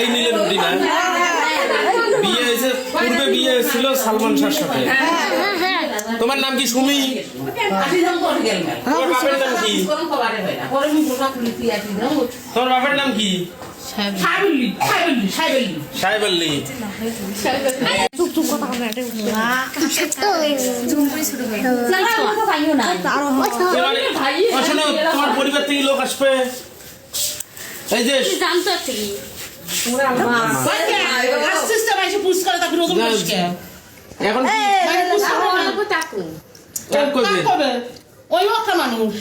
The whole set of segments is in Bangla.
এই নীলের রুটি না। বিয়ে হয়েছে, পূর্বে বিয়ে হয়েছিল সালমান শাহর সাথে। তোমার নাম কি সুমি? তোমার বাপের নাম কি? তোমার পরিবার থেকে লোক আসবে। এই যে জানতো এখন ওই মাত্র মানুষ।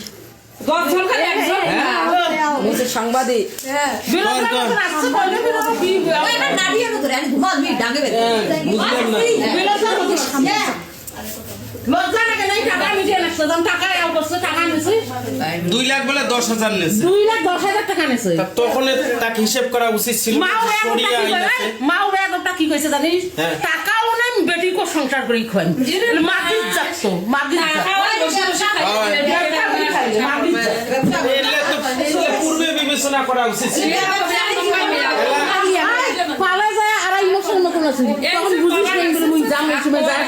হ্যাঁ? সাংবাদিক। হ্যাঁ, বুঝলাম না। লজ্জা লাগে নাই টাকা মিটিয়ে টাকা অবস্থা নিছে দুই লাখ বলে দশ হাজার নেছে দুই লাখ দশ হাজার টাকা নিছে তখন তাকে হিসেব করা উচিত ছিল মাও বেগমটা কি কইছে জানিস? হ্যাঁ। টাকাও নাই বেটি কো সংসার করি খান মাগির যাচ্ছ। মাগির পূর্বে বিবেচনা করা উচিত ছিল। পালা যায় আর ইমোশন মতন আছে। তখন বুঝিস যায়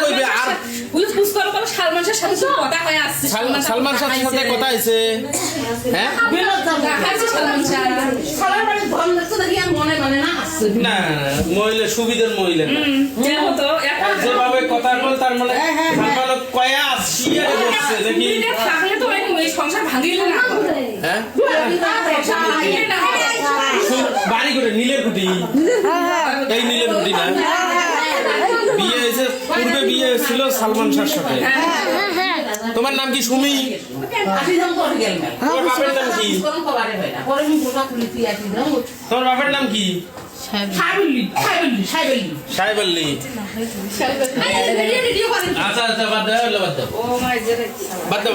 কইবে আর পুলিশ পুলিশ সালমান শাহের সাথে কথা হয়ে আসছে সালমান শাহের সাথে কথা হয়েছে। হ্যাঁ? বিনোদ সালমান শাহ। সালার বাড়ি ধন দেখছে দেখি মনে মনে না আসছে না মহিলা সুবিধার মহিলা না। যেমন তো এখন আর যেভাবে কথা বলে তার মানে সালমান কয়া আসিয়া বলছে দেখি। থাকলে তো এই- এই সংসার ভাঙিলে না। হ্যাঁ? সংসার ভাঙিলে না বাড়ি করে নীলের কুটি এই নীলের কুটি না? হয়েছিল সালমান শাহর সাথে। তোমার নাম কি সুমি? আসি যাম করে গেল তোমার বাপের নাম কি? হয় যাম তোমার বাপের নাম কি? আচ্ছা আচ্ছা বাদ দাও বাদ দাও। ও মাই জেরে বাদ দাও।